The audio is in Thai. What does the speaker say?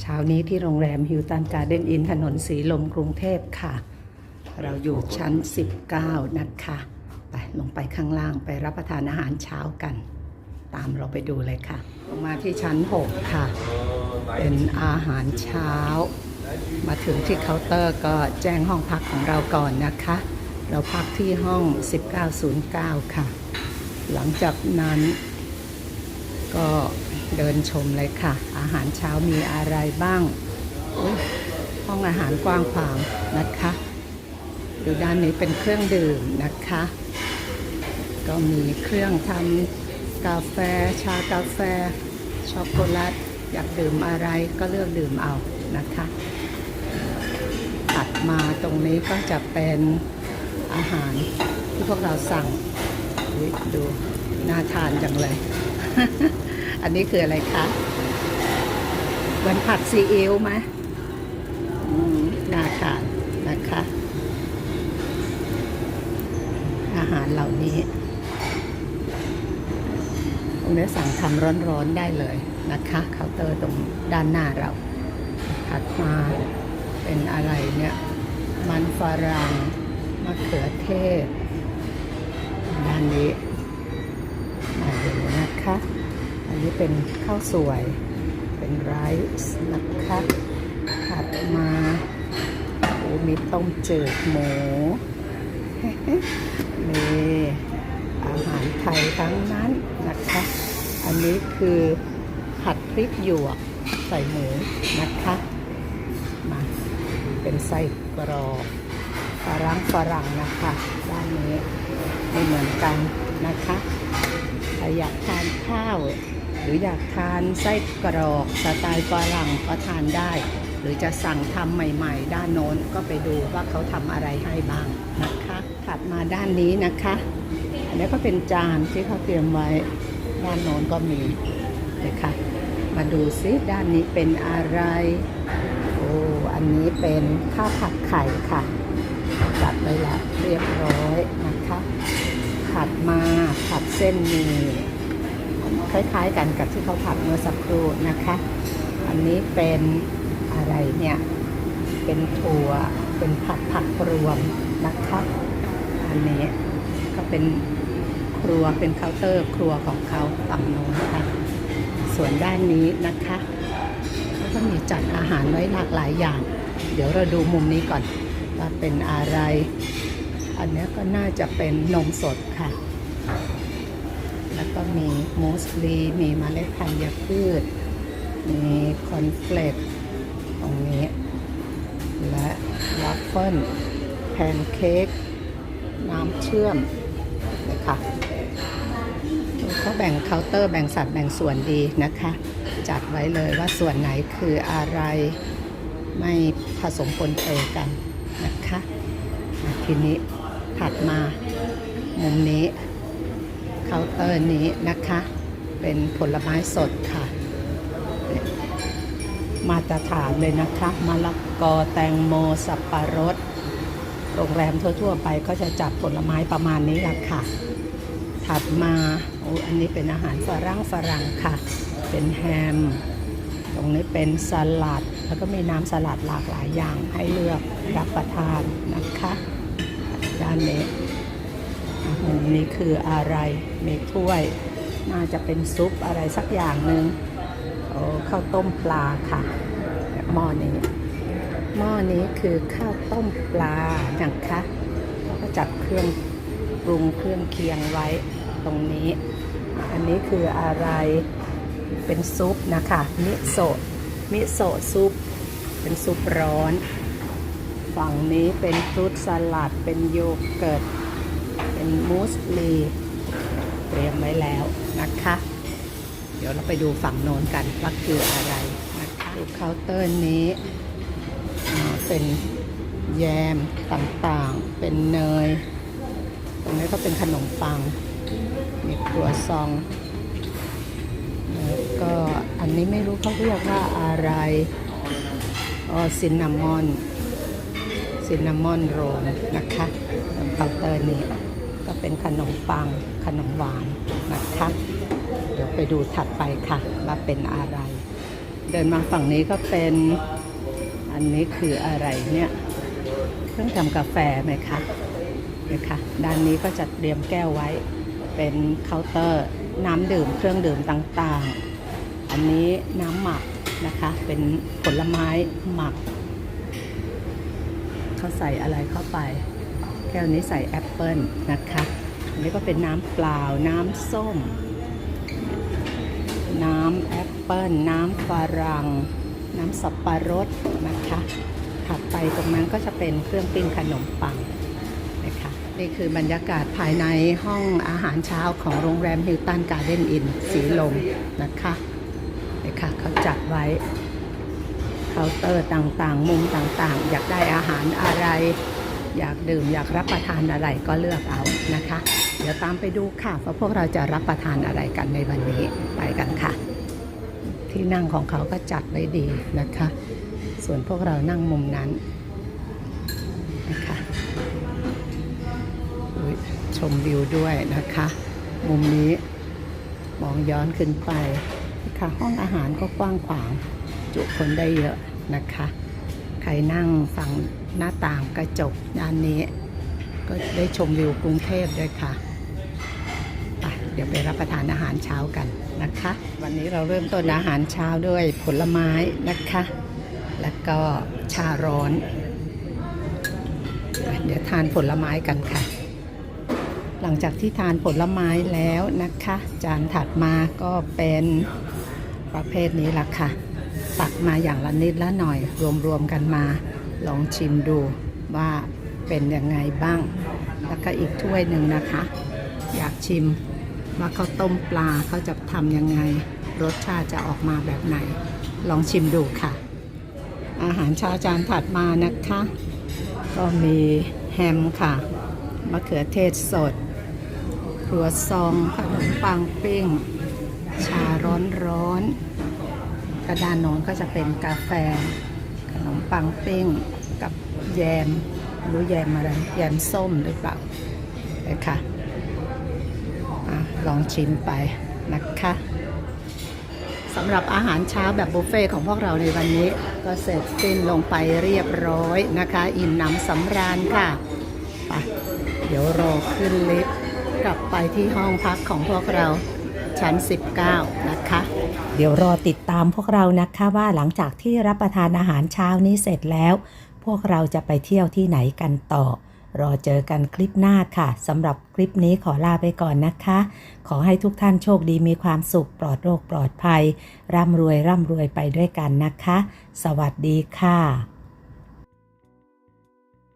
เช้านี้ที่โรงแรมฮิวตันการ์เด้นอินถนนสีลมกรุงเทพค่ะ เราอยู่ชั้น 19 นะคะ ไปลงไปข้างล่างไปรับประทานอาหารเช้ากัน ตามเราไปดูเลยค่ะ ลงมาที่ชั้น 6 ค่ะ เป็นอาหารเช้า มาถึงที่เคาน์เตอร์ก็แจ้งห้องพักของเราก่อนนะคะ เราพักที่ห้อง 1909 ค่ะ หลังจากนั้นก็ เดินชมเลยค่ะ อาหารเช้ามีอะไรบ้าง ห้องอาหารกว้างขวางนะคะดูด้านนี้เป็นเครื่องดื่มนะคะ ก็มีเครื่องทำกาแฟ ชากาแฟ ช็อกโกแลตอยากดื่มอะไรก็เลือกดื่มเอานะคะถัดมาตรงนี้ก็จะเป็นอาหารที่พวกเราสั่งดูน่าทานจังเลย อันนี้คืออะไรคะเหมือนผัดซีอิ๊วไหมน่าทานนะคะ อาหารเหล่านี้ตรงนี้สั่งทำร้อนๆได้เลยนะคะเคาน์เตอร์ตรงด้านหน้าเราถัดมาเป็นอะไรเนี่ย มันฝรั่งมะเขือเทศด้านนี้มาดูนะคะ อันนี้เป็นข้าวสวย เป็นไรซ์นะคะถัดมาโอ้มีต้มจืดหมูมีอาหารไทยทั้งนั้นนะคะ อันนี้คือผัดพริกหยวกใส่หมูนะคะมาเป็นไส้กรอกฝรั่งฝรั่งนะคะด้านนี้ไม่เหมือนกันนะคะอยากทานข้าว หรืออยากทานไส้กรอกสไตล์ฝรั่งก็ทานได้ หรือจะสั่งทำใหม่ ๆ ด้านโน้นก็ไปดูว่าเขาทำอะไรให้บ้างนะคะ ถัดมาด้านนี้นะคะ อันนี้ก็เป็นจานที่เขาเตรียมไว้ด้านโน้นก็มีนะคะมาดูซิด้านนี้เป็นอะไร โอ้อันนี้เป็นข้าวผัดไข่ค่ะ จัดไว้แล้วเรียบร้อยนะคะ ผัดมาผัดเส้นมี คล้ายๆกันกับที่เขาผัดเมื่อสักครู่นะคะ อันนี้เป็นอะไรเนี่ย เป็นถั่ว เป็นผัดผักรวมนะคะ อันนี้ก็เป็นครัวเป็นเคาน์เตอร์ครัวของเขาฝั่งโน้นค่ะส่วนด้านนี้นะคะเขาก็มีจัดอาหารไว้หลากหลายอย่าง เดี๋ยวเราดูมุมนี้ก่อนว่าเป็นอะไร อันนี้ก็น่าจะเป็นนมสดค่ะ ก็มีมูสลีมีเมล็ดธัญพืช มีคอนเฟลกตรงนี้ และวัฟเฟิลแพนเค้กน้ำเชื่อมนะคะเขาแบ่งเคาน์เตอร์แบ่งสัดแบ่งส่วนดีนะคะ จัดไว้เลยว่าส่วนไหนคืออะไรไม่ผสมปนเปกันนะคะ ทีนี้ถัดมามุมนี้ เคาน์เตอร์นี้นะคะ เป็นผลไม้สดค่ะ มาตรฐานเลยนะคะมะละกอแตงโมสับปะรด โรงแรมทั่ว ๆ ไปก็จะจัดผลไม้ประมาณนี้แหละค่ะ ถัดมาโอ้อันนี้เป็นอาหารฝรั่งฝรั่งค่ะ เป็นแฮม ตรงนี้เป็นสลัด แล้วก็มีน้ำสลัดหลากหลายอย่างให้เลือกรับประทานนะคะด้านนี้ มุมนี้คืออะไรมีถ้วย น่าจะเป็นซุปอะไรสักอย่างหนึ่งโอ้ข้าวต้มปลาค่ะหม้อนี้หม้อนี้คือข้าวต้มปลานะคะแล้วก็จัดเครื่องปรุงเครื่องเคียงไว้ตรงนี้ อันนี้คืออะไรเป็นซุปนะคะมิโซะมิโซะซุป เป็นซุปร้อน ฝั่งนี้เป็นฟรุตสลัดเป็นโยเกิร์ต เป็นมูสลีเตรียมไว้แล้วนะคะ เดี๋ยวเราไปดูฝั่งโน้นกันว่าคืออะไรนะคะดูเคาน์เตอร์นี้เป็นแยมต่างๆ เป็นเนย ตรงนี้ก็เป็นขนมปัง มีครัวซองแล้วก็อันนี้ไม่รู้เขาเรียกว่าอะไรอ๋อซินนามอนซินนามอนโรลนะคะเคาน์เตอร์นี้ เป็นขนมปังขนมหวานนะคะเดี๋ยวไปดูถัดไปค่ะ ว่าเป็นอะไร เดินมาฝั่งนี้ก็เป็นอันนี้คืออะไรเนี่ยเครื่องทำกาแฟไหมคะนะคะด้านนี้ก็จะเตรียมแก้วไว้ เป็นเคาน์เตอร์น้ำดื่มเครื่องดื่มต่างๆ อันนี้น้ำหมักนะคะ เป็นผลไม้หมัก เขาใส่อะไรเข้าไป แก้วนี้ใส่แอปเปิลนะคะอันนี้ก็เป็นน้ำเปล่า น้ำส้ม น้ำแอปเปิลน้ำฝรั่ง น้ำสับปะรดนะคะ ถัดไปตรงนั้นก็จะเป็นเครื่องปิ้งขนมปังนะคะนี่คือบรรยากาศภายในห้องอาหารเช้าของโรงแรมฮิลตันการ์เด้นอินสีลมนะคะนี่ค่ะเขาจัดไว้เคาน์เตอร์ต่างๆ มุมต่างๆ อยากได้อาหารอะไร อยากดื่มอยากรับประทานอะไรก็เลือกเอานะคะ เดี๋ยวตามไปดูค่ะว่าพวกเราจะรับประทานอะไรกันในวันนี้ไปกันค่ะ ที่นั่งของเขาก็จัดไว้ดีนะคะ ส่วนพวกเรานั่งมุมนั้นนะคะชมวิวด้วยนะคะ มุมนี้มองย้อนขึ้นไปนะคะห้องอาหารก็กว้างขวาง จุคนได้เยอะนะคะ ครนั่งฝั่งหน้าต่างกระจกด้านนี้ ก็ได้ชมวิวกรุงเทพด้วยค่ะไปเดี๋ยวไปรับประทานอาหารเช้ากันนะคะ วันนี้เราเริ่มต้นอาหารเช้าด้วยผลไม้นะคะ แล้วก็ชาร้อน เดี๋ยวทานผลไม้กันค่ะ หลังจากที่ทานผลไม้แล้วนะคะ จานถัดมาก็เป็นประเภทนี้ละค่ะ ตักมาอย่างละนิดละหน่อย รวมๆกันมา ลองชิมดูว่าเป็นยังไงบ้าง แล้วก็อีกถ้วยหนึ่งนะคะ อยากชิมว่าข้าวต้มปลาเขาจะทำยังไง รสชาติจะออกมาแบบไหน ลองชิมดูค่ะ อาหารเช้าจานถัดมานะคะ ก็มีแฮมค่ะ มะเขือเทศสดครัวซองขนมปังปิ้ง ชาร้อนร้อนๆ กระดานโน้นก็จะเป็นกาแฟ ขนมปังปิ้งกับแยมรู้แยมอะไร แยมส้มหรือเปล่านะคะอะลองชิมไปนะคะสำหรับอาหารเช้าแบบบุฟเฟ่ของพวกเราในวันนี้ ก็เสร็จสิ้นลงไปเรียบร้อยนะคะ อิ่มหนำสำราญค่ะไปเดี๋ยวรอขึ้นลิฟต์กลับไปที่ห้องพักของพวกเรา ชั้น 19 นะคะ เดี๋ยวรอติดตามพวกเรานะคะว่าหลังจากที่รับประทานอาหารเช้านี้เสร็จแล้ว พวกเราจะไปเที่ยวที่ไหนกันต่อ รอเจอกันคลิปหน้าค่ะสำหรับคลิปนี้ขอลาไปก่อนนะคะ ขอให้ทุกท่านโชคดีมีความสุขปลอดโรคปลอดภัย ร่ำรวยร่ำรวยไปด้วยกันนะคะ สวัสดีค่ะ